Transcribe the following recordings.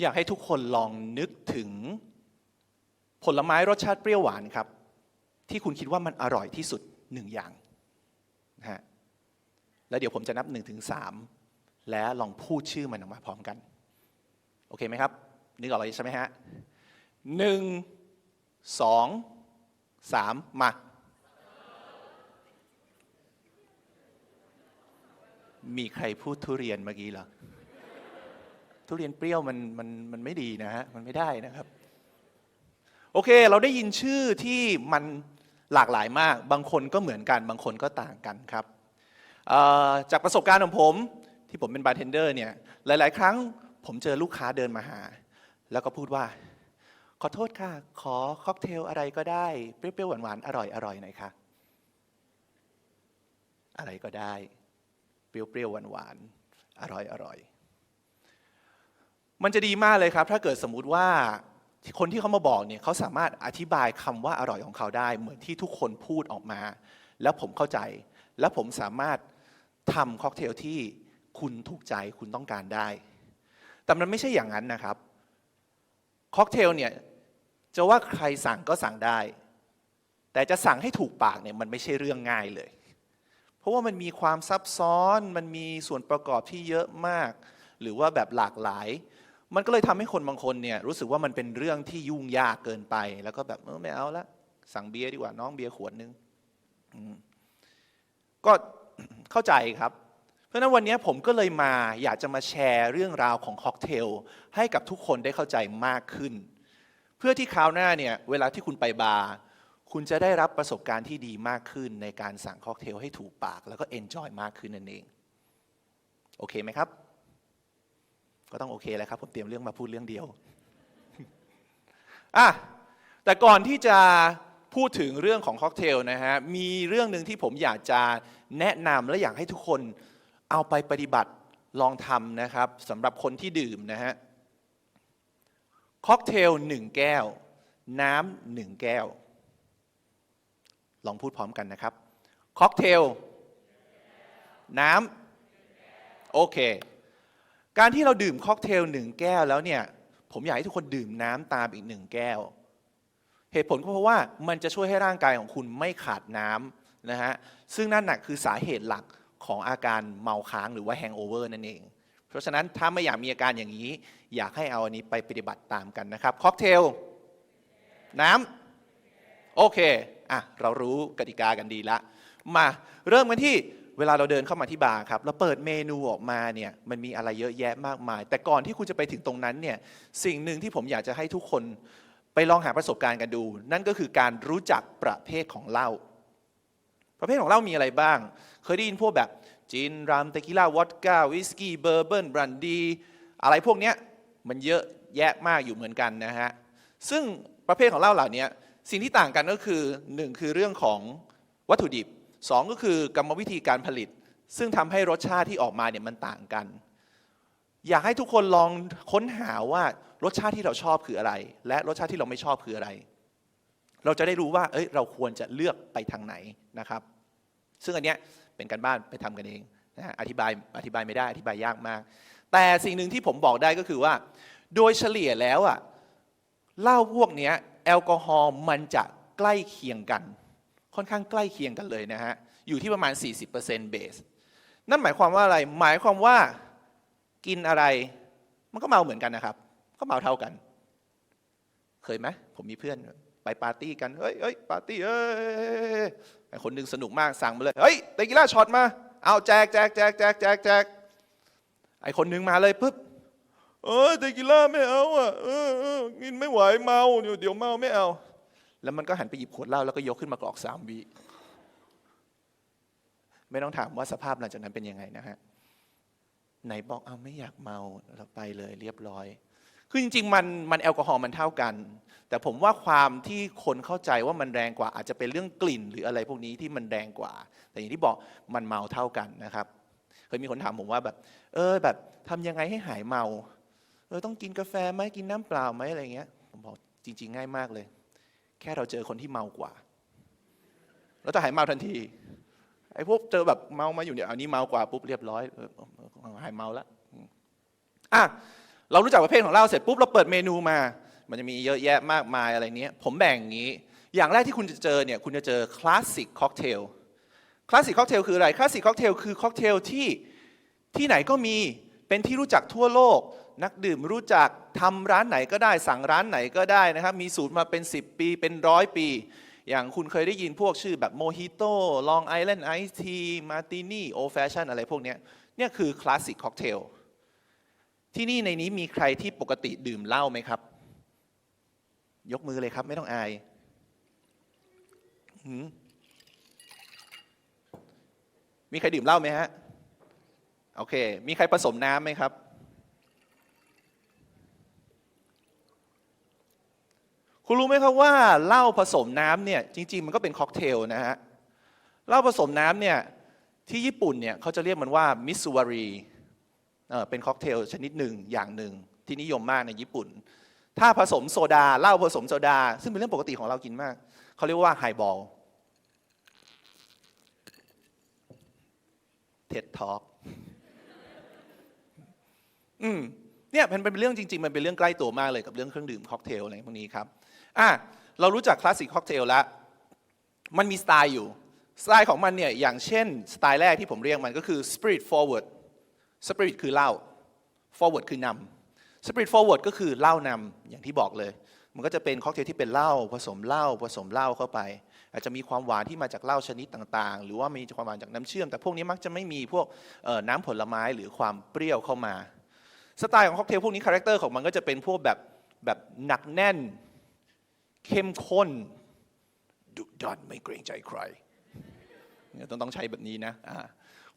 อยากให้ทุกคนลองนึกถึง ผลไม้รสชาติเปรี้ยวหวานครับ ที่คุณคิดว่ามันอร่อยที่สุดหนึ่งอย่างนะฮะแล้วเดี๋ยวผมจะนับหนึ่งถึงสามและลองพูดชื่อมันออกมาพร้อมกัน โอเคไหมครับ นึกออกแล้วใช่ไหมฮะหนึ่งสองสามมามีใครพูดทุเรียนเมื่อกี้เหรอ ทุเรียนเปรี้ยวมันมันมันไม่ดีนะฮะมันไม่ได้นะครับ โอเค เราได้ยินชื่อที่มันหลากหลายมาก บางคนก็เหมือนกันบางคนก็ต่างกันครับจากประสบการณ์ของผมที่ผมเป็นบาร์เทนเดอร์เนี่ยหลาย ๆ ครั้งผมเจอลูกค้าเดินมาหา แล้วก็พูดว่า ขอโทษค่ะ ขอค็อกเทลอะไรก็ได้ เปรี้ยว ๆ หวาน ๆ อร่อยอร่อยหน่อยค่ะ อะไรก็ได้ เปรี้ยว ๆ หวาน ๆ อร่อยอร่อย มันจะดีมากเลยครับ ถ้าเกิดสมมุติว่าคนที่เขามาบอกเนี่ยเขาสามารถอธิบายคำว่าอร่อยของเขาได้ เหมือนที่ทุกคนพูดออกมา แล้วผมเข้าใจ แล้วผมสามารถทำค็อกเทลที่คุณถูกใจคุณต้องการได้ แต่มันไม่ใช่อย่างนั้นนะครับค็อกเทลเนี่ยจะว่าใครสั่งก็สั่งได้ แต่จะสั่งให้ถูกปากเนี่ยมันไม่ใช่เรื่องง่ายเลย เพราะว่ามันมีความซับซ้อนมันมีส่วนประกอบที่เยอะมาก หรือว่าแบบหลากหลาย มันก็เลยทำให้คนบางคนเนี่ยรู้สึกว่ามันเป็นเรื่องที่ยุ่งยากเกินไป แล้วก็แบบเออไม่เอาละสั่งเบียร์ดีกว่าน้องเบียร์ขวดนึงก็เข้าใจครับ เพราะฉะนั้นวันนี้ผมก็เลยมาอยากจะมาแชร์เรื่องราวของค็อกเทลให้กับทุกคนได้เข้าใจมากขึ้น เพื่อที่คราวหน้าเนี่ยเวลาที่คุณไปบาร์คุณจะได้รับประสบการณ์ที่ดีมากขึ้นในการสั่งค็อกเทลให้ถูกปาก แล้วก็เอนจอยมากขึ้นนั่นเอง โอเคไหมครับ ก็ต้องโอเคแล้วครับ ผมเตรียมเรื่องมาพูดเรื่องเดียวอะแต่ก่อนที่จะพูดถึงเรื่องของค็อกเทลนะฮะมีเรื่องหนึ่งที่ผมอยากจะแนะนำและอยากให้ทุกคนเอาไปปฏิบัติลองทำนะครับสำหรับคนที่ดื่มนะฮะค็อกเทลหนึ่งแก้ว น้ำหนึ่งแก้ว ลองพูดพร้อมกันนะครับค็อกเทลน้ำโอเค การที่เราดื่มค็อกเทลหนึ่งแก้วแล้วเนี่ย ผมอยากให้ทุกคนดื่มน้ำตามอีกหนึ่งแก้ว เหตุผลก็เพราะว่ามันจะช่วยให้ร่างกายของคุณไม่ขาดน้ำนะฮะ ซึ่งนั่นน่ะคือสาเหตุหลักของอาการเมาค้างหรือว่าแฮงโอเวอร์นั่นเอง เพราะฉะนั้นถ้าไม่อยากมีอาการอย่างนี้ อยากให้เอาอันนี้ไปปฏิบัติตามกันนะครับค็อกเทลน้ำโอเคอะเรารู้กติกากันดีละ มาเริ่มกันที่ เวลาเราเดินเข้ามาที่บาร์ครับเราเปิดเมนูออกมาเนี่ยมันมีอะไรเยอะแยะมากมาย แต่ก่อนที่คุณจะไปถึงตรงนั้นเนี่ยสิ่งหนึ่งที่ผมอยากจะให้ทุกคนไปลองหาประสบการณ์กันดู นั่นก็คือการรู้จักประเภทของเหล้าประเภทของเหล้ามีอะไรบ้าง เคยได้ยินพวกแบบจินรัมเตกิล่าวอดก้าวิสกี้เบอร์เบิร์นบรันดีอะไรพวกเนี้ยมันเยอะแยะมากอยู่เหมือนกันนะฮะซึ่งประเภทของเหล้าเหล่านี้สิ่งที่ต่างกันก็คือหนึ่งคือเรื่องของวัตถุดิบ สองก็คือกรรมวิธีการผลิต ซึ่งทำให้รสชาติที่ออกมาเนี่ยมันต่างกัน อยากให้ทุกคนลองค้นหาว่ารสชาติที่เราชอบคืออะไร และรสชาติที่เราไม่ชอบคืออะไร เราจะได้รู้ว่า เอ้ย เราควรจะเลือกไปทางไหนนะครับ ซึ่งอันเนี้ยเป็นการบ้านไปทำกันเองนะอธิบายอธิบายไม่ได้อธิบายยากมาก แต่สิ่งหนึ่งที่ผมบอกได้ก็คือว่า โดยเฉลี่ยแล้วอะเหล้าพวกเนี้ยแอลกอฮอล์มันจะใกล้เคียงกัน ค่อนข้างใกล้เคียงกันเลยนะฮะ อยู่ที่ประมาณ 40%เบส นั่นหมายความว่าอะไร หมายความว่ากินอะไร มันก็เมาเหมือนกันนะครับ ก็เมาเท่ากัน เคยไหมผมมีเพื่อนไปปาร์ตี้กันเฮ้ยเฮ้ยปาร์ตี้เอ้ยไอคนหนึ่งสนุกมากสั่งมาเลย เฮ้ยเตกิล่าช็อตมา เอาแจกแจกแจกแจกแจกแจกไอคนหนึ่งมาเลยปุ๊บเออเตกิล่าไม่เอาอะเออเออกินไม่ไหวเมาเดี๋ยวเดี๋ยวเมาไม่เอา แล้วมันก็หันไปหยิบขวดเหล้าแล้วก็ยกขึ้นมากรอกสามวิไม่ต้องถามว่าสภาพหลังจากนั้นเป็นยังไงนะฮะไหนบอกเอาไม่อยากเมาเราไปเลยเรียบร้อย คือจริงๆมันมันแอลกอฮอล์มันเท่ากัน แต่ผมว่าความที่คนเข้าใจว่ามันแรงกว่า อาจจะเป็นเรื่องกลิ่นหรืออะไรพวกนี้ที่มันแรงกว่า แต่อย่างที่บอกมันเมาเท่ากันนะครับเคยมีคนถามผมว่าแบบ เออแบบทำยังไงให้หายเมาเออต้องกินกาแฟไหมกินน้ำเปล่าไหมอะไรเงี้ยผมบอกจริง ๆ ง่ายมากเลย แค่เราเจอคนที่เมากว่าเราจะหายเมาทันทีไอ้พวกเจอแบบเมามาอยู่เนี่ยอันนี้เมากว่าปุ๊บเรียบร้อยหายเมาแล้วอะเรารู้จักประเภทของเหล้าเสร็จปุ๊บเราเปิดเมนูมา มันจะมีเยอะแยะมากมายอะไรเนี้ย ผมแบ่งอย่างนี้ อย่างแรกที่คุณจะเจอเนี่ยคุณจะเจอคลาสสิกค็อกเทลคลาสสิกค็อกเทลคืออะไรคลาสสิกค็อกเทลคือค็อกเทลที่ที่ไหนก็มีเป็นที่รู้จักทั่วโลก นักดื่มรู้จักทำร้านไหนก็ได้สั่งร้านไหนก็ได้นะครับ มีสูตรมาเป็น 10 ปีเป็นร้อยปี อย่างคุณเคยได้ยินพวกชื่อแบบโมฮิโต้ลองไอแลนด์ไอทีมาร์ตินี่โอแฟชั่นอะไรพวกนี้เนี่ยคือคลาสสิกค็อกเทลที่นี่ในนี้มีใครที่ปกติดื่มเหล้าไหมครับ ยกมือเลยครับไม่ต้องอายมีใครดื่มเหล้าไหมฮะ โอเค มีใครผสมน้ำไหมครับ คุณรู้ไหมครับว่าเหล้าผสมน้ำเนี่ยจริง ๆ มันก็เป็นค็อกเทลนะฮะเหล้าผสมน้ำเนี่ยที่ญี่ปุ่นเนี่ยเขาจะเรียกมันว่ามิซูวารีอ่อเป็นค็อกเทลชนิดหนึ่งอย่างหนึ่งที่นิยมมากในญี่ปุ่น ถ้าผสมโซดาเหล้าผสมโซดา ซึ่งเป็นเรื่องปกติของเรากินมาก เขาเรียกว่าไฮบอลเท็ดท็อกอืมเนี่ยมันเป็นเรื่องจริง ๆ มันเป็นเรื่องใกล้ตัวมากเลยกับเรื่องเครื่องดื่มค็อกเทลอะไรพวกนี้ครับ อะเรารู้จักคลาสสิกค็อกเทลแล้ว มันมีสไตล์อยู่ สไตล์ของมันเนี่ยอย่างเช่น สไตล์แรกที่ผมเรียกมันก็คือ spirit forward spirit คือเหล้า forward คือนำ spirit forward ก็คือเหล้านำอย่างที่บอกเลย มันก็จะเป็นค็อกเทลที่เป็นเหล้าผสมเหล้าผสมเหล้าเข้าไป อาจจะมีความหวานที่มาจากเหล้าชนิดต่างๆ หรือว่ามีความหวานจากน้ำเชื่อม แต่พวกนี้มักจะไม่มีพวกน้ำผลไม้หรือความเปรี้ยวเข้ามาสไตล์ของค็อกเทลพวกนี้คาแรคเตอร์ของมันก็จะเป็นพวกแบบแบบหนักแน่น เข้มข้นดุดันไม่เกรงใจใครเนี่ยต้องต้องใช้แบบนี้นะ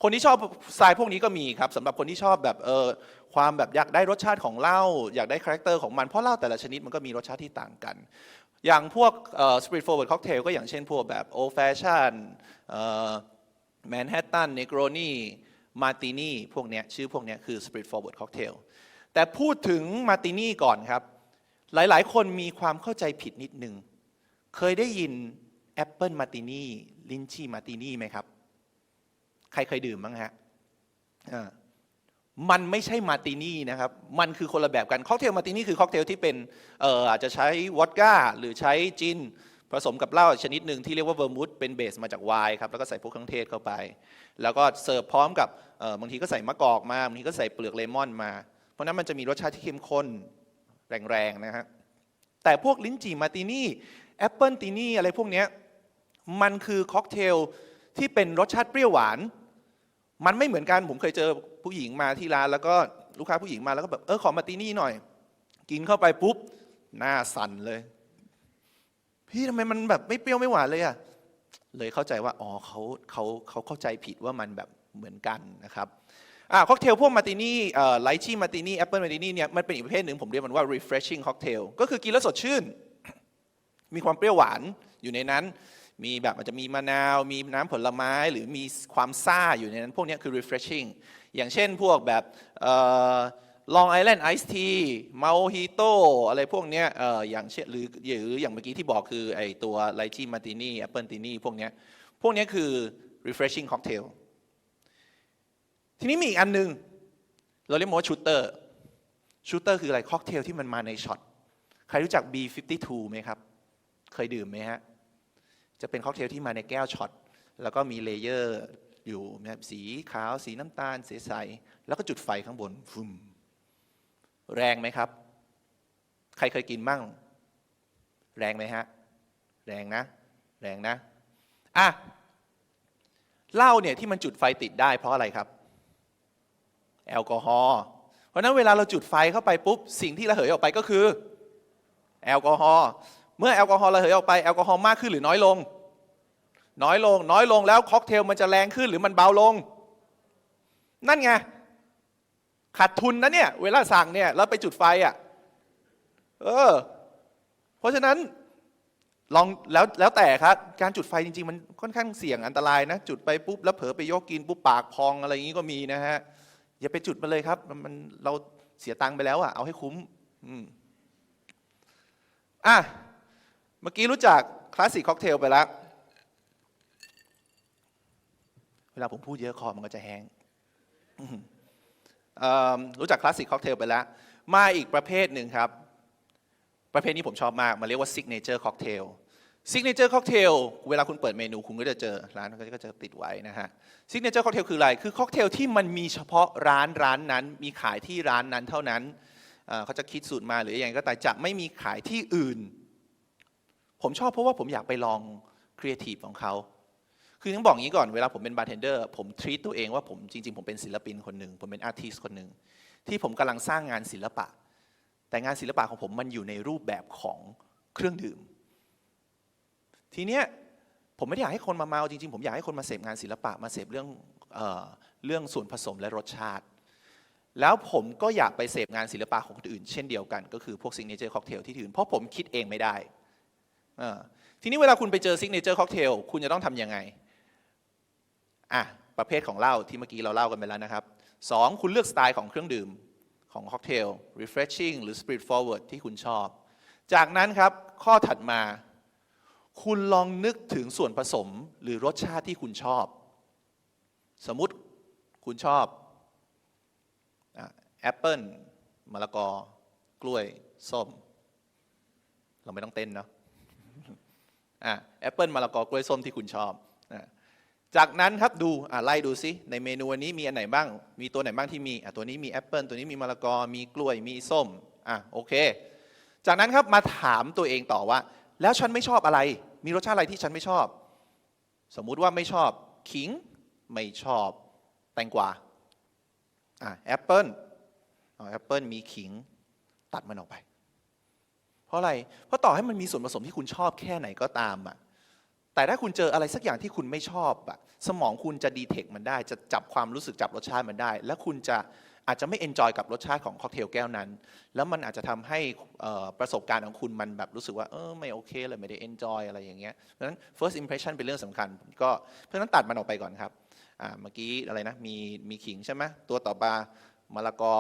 คนที่ชอบสไตล์พวกนี้ก็มีครับสำหรับคนที่ชอบแบบเออความแบบอยากได้รสชาติของเหล้าอยากได้คาแรคเตอร์ของมันเพราะเหล้าแต่ละชนิดมันก็มีรสชาติที่ต่างกัน อย่างพวกสปริต forward cocktail ก็อย่างเช่นพวกแบบ old fashion แมนฮัตตันเนโกรนีมาตินีพวกเนี้ยชื่อพวกเนี้ยคือ spirit forward cocktail แต่พูดถึงมาตินีก่อนครับ หลายๆ คนมีความเข้าใจผิดนิดนึง เคยได้ยินแอปเปิลมาตินี่ลินชี่มาตินี่ไหมครับ ใครเคยดื่มบ้างฮะมันไม่ใช่มาตินี่นะครับ มันคือคนละแบบกัน ค็อกเทลมาตินี่คือค็อกเทลที่เป็นอออาจจะใช้วอดก้า หรือใช้จิน ผสมกับเหล้าชนิดหนึ่งที่เรียกว่าเวอร์มูดเป็นเบสมาจากไวน์ครับ แล้วก็ใส่พวกเครื่องเทศเข้าไป แล้วก็เสิร์ฟพร้อมกับบางทีก็ใส่มะกอกมา บางทีก็ใส่เปลือกเลมอนมา เพราะนั้นมันจะมีรสชาติที่เข้มข้น แรงๆนะฮะแต่พวกลิ้นจี่มาตินี่แอปเปิลตินี่อะไรพวกนี้มันคือค็อกเทลที่เป็นรสชาติเปรี้ยวหวาน มันไม่เหมือนกันผมเคยเจอผู้หญิงมาที่ร้าน แล้วก็ลูกค้าผู้หญิงมาแล้วก็แบบเออขอมาตินี่หน่อย กินเข้าไปปุ๊บหน้าสั่นเลย พี่ทำไมมันแบบไม่เปรี้ยวไม่หวานเลยอะเลยเข้าใจว่าอ๋อเขาเขาเขาเข้าใจผิดว่ามันแบบเหมือนกันนะครับ อ่าค็อกเทลพวกมาตินี่เอ่อไลชี่มาตินี่แอปเปิลมาตินี่เนี่ยมันเป็นอีกประเภทหนึ่งผมเรียกมันว่า refreshing cocktail ก็คือกินแล้วสดชื่น มีความเปรี้ยวหวานอยู่ในนั้น มีแบบอาจจะมีมะนาว มีน้ำผลไม้หรือมีความซ่าอยู่ในนั้น พวกนี้คือ refreshing อย่างเช่นพวกแบบลองไอแลนด์ไอซ์ทีมาฮิโตอะไรพวกเนี้ยเอ่ออย่างเช่นหรือหรืออย่างเมื่อกี้ที่บอกคือไอตัวไลชี่มาตินี่แอปเปิลตินี่พวกเนี้ยพวกนี้คือ refreshing cocktail ทีนี้มีอีกอันหนึง เราเรียกมันว่าชูเตอร์ชูเตอร์คืออะไรค็อกเทลที่มันมาในช็อตใครรู้จัก B52 ไหมครับ เคยดื่มไหมฮะ จะเป็นค็อกเทลที่มาในแก้วช็อตแล้วก็มีเลเยอร์อยู่นะครับสีขาว สีน้ำตาลใสแล้วก็จุดไฟข้างบนฟุมแรงไหมครับ ใครเคยกินบ้างแรงไหมฮะ แรงนะ แรงนะ อะเหล้าเนี่ยที่มันจุดไฟติดได้เพราะอะไรครับ แอลกอฮอล์เพราะนั้นเวลาเราจุดไฟเข้าไปปุ๊บสิ่งที่ระเหยออกไปก็คือแอลกอฮอล์เมื่อแอลกอฮอล์ระเหยออกไปแอลกอฮอล์มากขึ้นหรือน้อยลง น้อยลงน้อยลงแล้วค็อกเทลมันจะแรงขึ้นหรือมันเบาลง นั่นไงขาดทุนนะเนี่ยเวลาสั่งเนี่ยแล้วไปจุดไฟอะเออ เพราะฉะนั้นลองแล้วแล้วแต่ครับการจุดไฟจริง ๆ มันค่อนข้างเสี่ยงอันตรายนะ จุดไปปุ๊บแล้วเผลอไปยกกินปุ๊บปากพองอะไรอย่างนี้ก็มีนะฮะ อย่าไปจุดมันเลยครับ มันมนเราเสียตังค์ไปแล้วอะเอาให้คุ้มอืมอะเมื่อกี้รู้จักคลาสสิกค็อกเทลไปแล้วเวลาผมพูดเยอะคอมันก็จะแห้งรู้จักคลาสสิกค็อกเทลไปแล้ว มาอีกประเภทหนึ่งครับ ประเภทนี้ผมชอบมาก มันเรียกว่า signature cocktail signature cocktail เซิกเนเจอร์ค็อกเทลเวลาคุณเปิดเมนูคุณก็จะเจอร้านก็จะติดไว้นะฮะ signature cocktail คืออะไร คือค็อกเทลที่มันมีเฉพาะร้านร้านนั้น มีขายที่ร้านนั้นเท่านั้นเขาจะคิดสูตรมาหรืออยังไงก็แต่จะไม่มีขายที่อื่น ผมชอบเพราะว่าผมอยากไปลองครีเอทีฟของเขาคือต้องบอกงี้ก่อนเวลาผมเป็นบาร์เทนเดอร์ผมทรีตตัวเองว่าผมจริง ๆ ผมเป็นศิลปินคนหนึ่งผมเป็นอาร์ติสคนหนึ่งที่ผมกำลังสร้างงานศิลปะ แต่งานศิลปะของผมมันอยู่ในรูปแบบของเครื่องดื่ม ทีเนี้ยผมไม่ได้อยากให้คนมาเมาจริงๆ ผมอยากให้คนมาเสพงานศิลปะมาเสพเรื่องเอ่อเรื่องส่วนผสมและรสชาติ แล้วผมก็อยากไปเสพงานศิลปะของคนอื่น เช่นเดียวกันก็คือพวกซิงเกิลค็อกเทลที่อื่นเพราะผมคิดเองไม่ได้ทีนี้เวลาคุณไปเจอซิกเนเจอร์ค็อกเทลคุณจะต้องทำยังไง อะ ประเภทของเหล้าที่เมื่อกี้เราเล่ากันไปแล้วนะครับสองคุณเลือกสไตล์ของเครื่องดื่มของค็อกเทล refreshing หรือ spirit forward ที่คุณชอบ จากนั้นครับ ข้อถัดมา คุณลองนึกถึงส่วนผสมหรือรสชาติที่คุณชอบ สมมติคุณชอบแอปเปิลมะละกอกล้วย ส้ม เราไม่ต้องเต้นเนาะแอปเปิลมะละกอกล้วยส้มที่คุณชอบจากนั้นครับดูไล่ดูซิในเมนูวันนี้มีอันไหนบ้าง มีตัวไหนบ้างที่มีตัวนี้มีแอปเปิลตัวนี้มีมะละกอมีกล้วยมีส้มอะโอเค จากนั้นครับมาถามตัวเองต่อว่า แล้วฉันไม่ชอบอะไร มีรสชาติอะไรที่ฉันไม่ชอบ สมมุติว่าไม่ชอบขิง ไม่ชอบ แตงกวาอะแอปเปิลแอปเปิลมีขิง ตัดมันออกไป เพราะอะไร เพราะต่อให้มันมีส่วนผสมที่คุณชอบแค่ไหนก็ตามอะแต่ถ้าคุณเจออะไรสักอย่างที่คุณไม่ชอบอะสมองคุณจะดีเทคมันได้ จะจับความรู้สึกจับรสชาติมันได้ แล้วคุณจะ อาจจะไม่เอนจอยกับรสชาติของค็อกเทลแก้วนั้น แล้วมันอาจจะทำให้ประสบการณ์ของคุณมันแบบรู้สึกว่าเออไม่โอเคเลยไม่ได้เอนจอยอะไรอย่างเงี้ยเพราะฉะนั้น first impression เป็นเรื่องสำคัญ ก็เพราะฉะนั้นตัดมันออกไปก่อนครับเมื่อกี้อะไรนะมีมีขิงใช่ไหมตัวต่อมามะละกอ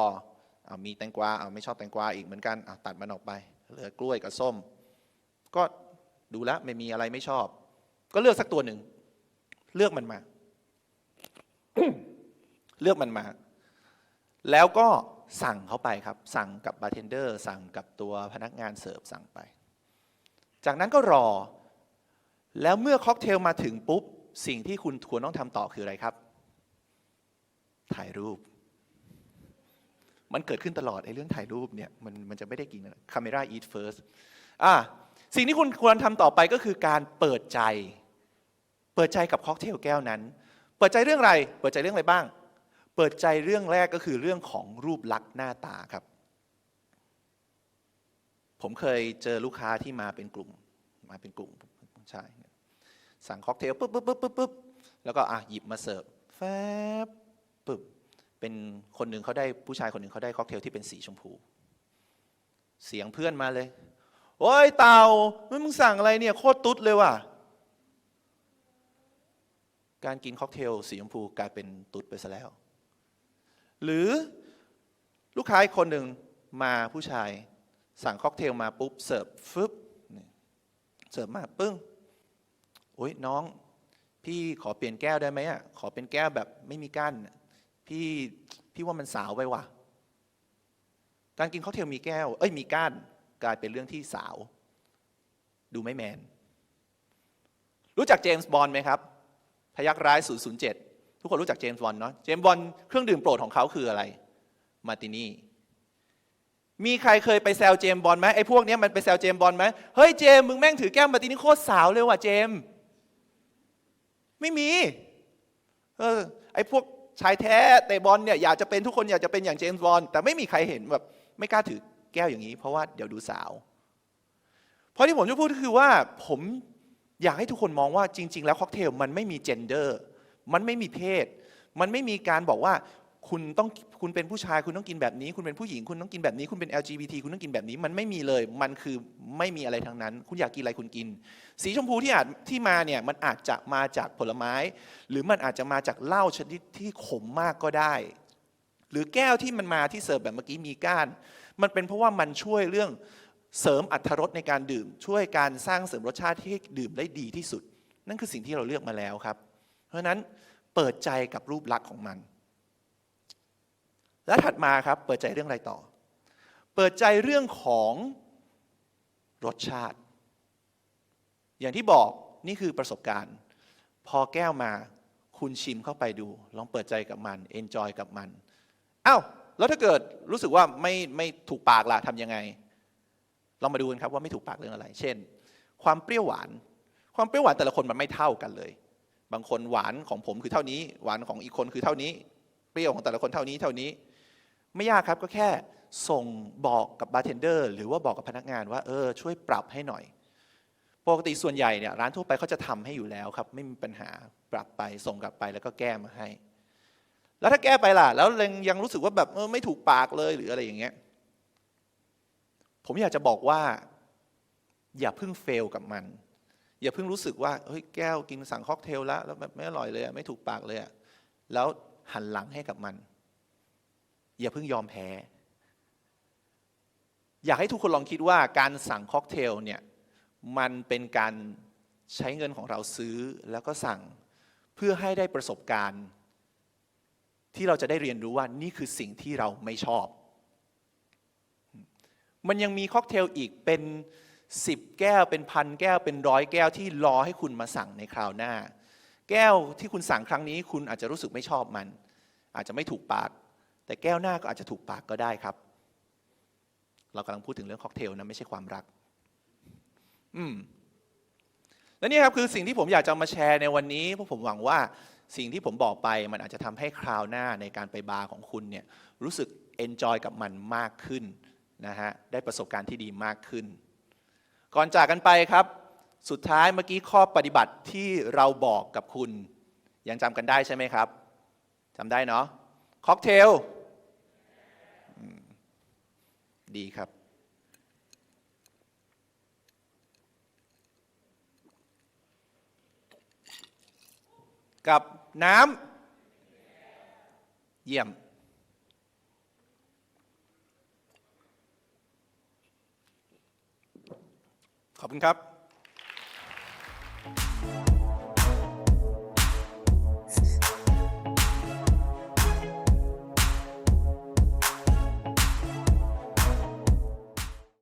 อมีแตงกวาไม่ชอบแตงกวาอีกเหมือนกันตัดมันออกไป เหลือกล้วยกับส้ม ก็ดูแล้วไม่มีอะไรไม่ชอบ ก็เลือกสักตัวหนึ่ง เลือกมันมา เลือกมันมา แล้วก็สั่งเขาไปครับ สั่งกับบาร์เทนเดอร์สั่งกับตัวพนักงานเสิร์ฟสั่งไป จากนั้นก็รอ แล้วเมื่อค็อกเทลมาถึงปุ๊บ สิ่งที่คุณควรต้องทำต่อคืออะไรครับ ถ่ายรูป มันเกิดขึ้นตลอดไอ้เรื่องถ่ายรูปเนี่ยมันมันจะไม่ได้กินนะ camera eat first อะสิ่งที่คุณควรทำต่อไปก็คือการเปิดใจ เปิดใจกับค็อกเทลแก้วนั้น เปิดใจเรื่องอะไร เปิดใจเรื่องอะไรบ้าง เปิดใจเรื่องแรกก็คือเรื่องของรูปลักษณ์หน้าตาครับ ผมเคยเจอลูกค้าที่มาเป็นกลุ่ม มาเป็นกลุ่มใช่สั่งค็อกเทลปุ๊บปุ๊บปุ๊บปุ๊บปุ๊บแล้วก็อะหยิบมาเสิร์ฟแฟบปุ๊บเป็นคนหนึ่งเขาได้ผู้ชายคนหนึ่งเขาได้ค็อกเทลที่เป็นสีชมพู เสียงเพื่อนมาเลย โอ้ยเต่ามึงสั่งอะไรเนี่ยโคตรตุ๊ดเลยว่ะการกินค็อกเทลสีชมพูกลายเป็นตุ๊ดไปซะแล้ว หรือลูกค้าอีกคนหนึ่งมาผู้ชาย สั่งค็อกเทลมาปุ๊บเสิร์ฟฟึบเสิร์ฟมาปึ้งโอ้ยน้อง พี่ขอเปลี่ยนแก้วได้ไหมอะขอเป็นแก้วแบบไม่มีก้านพี่พี่ว่ามันสาวไปว่ะ การกินค็อกเทลมีแก้ว เอ้ยมีก้านกลายเป็นเรื่องที่สาว ดูไม่แมน รู้จักเจมส์บอนด์ไหมครับ พยักร้าย 007 ทุกคนรู้จักเจมส์บอนด์เนาะเจมส์บอนด์เครื่องดื่มโปรดของเขาคืออะไรมาร์ตินี่มีใครเคยไปแซวเจมส์บอลไหมไอ้พวกเนี้ยมันไปแซวเจมส์บอลไหมเฮ้ยเจมมึงแม่งถือแก้วมาร์ตินี่โคตรสาวเลยว่ะเจม ไม่มีเออไอ้พวกชายแท้เตะบอลเนี่ยอยากจะเป็นทุกคนอยากจะเป็นอย่างเจมส์บอลแต่ไม่มีใครเห็นแบบไม่กล้าถือแก้วอย่างนี้ เพราะว่าเดี๋ยวดูสาว เพราะที่ผมจะพูดก็คือว่าผมอยากให้ทุกคนมองว่าจริง ๆ แล้วค็อกเทลมันไม่มีเจนเดอร์ มันไม่มีเพศ มันไม่มีการบอกว่าคุณต้องคุณเป็นผู้ชายคุณต้องกินแบบนี้ คุณเป็นผู้หญิงคุณต้องกินแบบนี้ คุณเป็น LGBT คุณต้องกินแบบนี้ มันไม่มีเลย มันคือไม่มีอะไรทั้งนั้น คุณอยากกินอะไรคุณกิน สีชมพูที่อาจที่มาเนี่ยมันอาจจะมาจากผลไม้ หรือมันอาจจะมาจากเหล้าชนิดที่ขมมากก็ได้ หรือแก้วที่มันมาที่เสิร์ฟแบบเมื่อกี้มีก้าน มันเป็นเพราะว่ามันช่วยเรื่องเสริมอรรถรสในการดื่ม ช่วยการสร้างเสริมรสชาติที่ให้ดื่มได้ดีที่สุด นั่นคือสิ่งที่เราเลือกมาแล้วครับ ราะนั้นเปิดใจกับรูปลักษณ์ของมัน และถัดมาครับเปิดใจเรื่องอะไรต่อ เปิดใจเรื่องของรสชาติ อย่างที่บอกนี่คือประสบการณ์ พอแก้วมาคุณชิมเข้าไปดู ลองเปิดใจกับมันเอนจอยกับมันอ้าวแล้วถ้าเกิดรู้สึกว่าไม่ไม่ถูกปากล่ะทำยังไง ลองมาดูกันครับว่าไม่ถูกปากเรื่องอะไร เช่น ความเปรี้ยวหวาน ความเปรี้ยวหวานแต่ละคนมันไม่เท่ากันเลย บางคนหวานของผมคือเท่านี้ หวานของอีกคนคือเท่านี้ เปรี้ยวของแต่ละคนเท่านี้เท่านี้ ไม่ยากครับก็แค่ส่งบอกกับบาร์เทนเดอร์หรือว่าบอกกับพนักงานว่าเออช่วยปรับให้หน่อย ปกติส่วนใหญ่เนี่ยร้านทั่วไปเขาจะทำให้อยู่แล้วครับ ไม่มีปัญหาปรับไปส่งกลับไปแล้วก็แก้มาให้ แล้วถ้าแก้ไปล่ะ แล้วยังรู้สึกว่าแบบเออไม่ถูกปากเลยหรืออะไรอย่างเงี้ยผมอยากจะบอกว่า อย่าเพิ่งเฟลกับมัน อย่าเพิ่งรู้สึกว่าเฮ้ยแก้วกินสั่งค็อกเทลแล้วแล้วไม่อร่อยเลยไม่ถูกปากเลยแล้วหันหลังให้กับมัน อย่าเพิ่งยอมแพ้ อยากให้ทุกคนลองคิดว่าการสั่งค็อกเทลเนี่ยมันเป็นการใช้เงินของเราซื้อแล้วก็สั่งเพื่อให้ได้ประสบการณ์ ที่เราจะได้เรียนรู้ว่านี่คือสิ่งที่เราไม่ชอบ มันยังมีค็อกเทลอีกเป็น 10 แก้วเป็นพันแก้วเป็นร้อยแก้วที่รอให้คุณมาสั่งในคราวหน้า แก้วที่คุณสั่งครั้งนี้ คุณอาจจะรู้สึกไม่ชอบมัน อาจจะไม่ถูกปาก แต่แก้วหน้าก็อาจจะถูกปากก็ได้ครับ เรากำลังพูดถึงเรื่องค็อกเทลนะไม่ใช่ความรัก อืมและนี่ครับคือสิ่งที่ผมอยากจะมาแชร์ในวันนี้เพราะผมหวังว่าสิ่งที่ผมบอกไปมันอาจจะทำให้คราวหน้าในการไปบาร์ของคุณเนี่ยรู้สึกเอนจอยกับมันมากขึ้นนะฮะได้ประสบการณ์ที่ดีมากขึ้น ก่อนจากกันไปครับ สุดท้ายเมื่อกี้ข้อปฏิบัติที่เราบอกกับคุณ ยังจำกันได้ใช่ไหมครับจำได้เนาะค็อกเทลดีครับ กับน้ำเยี่ยม ขอบคุณครับ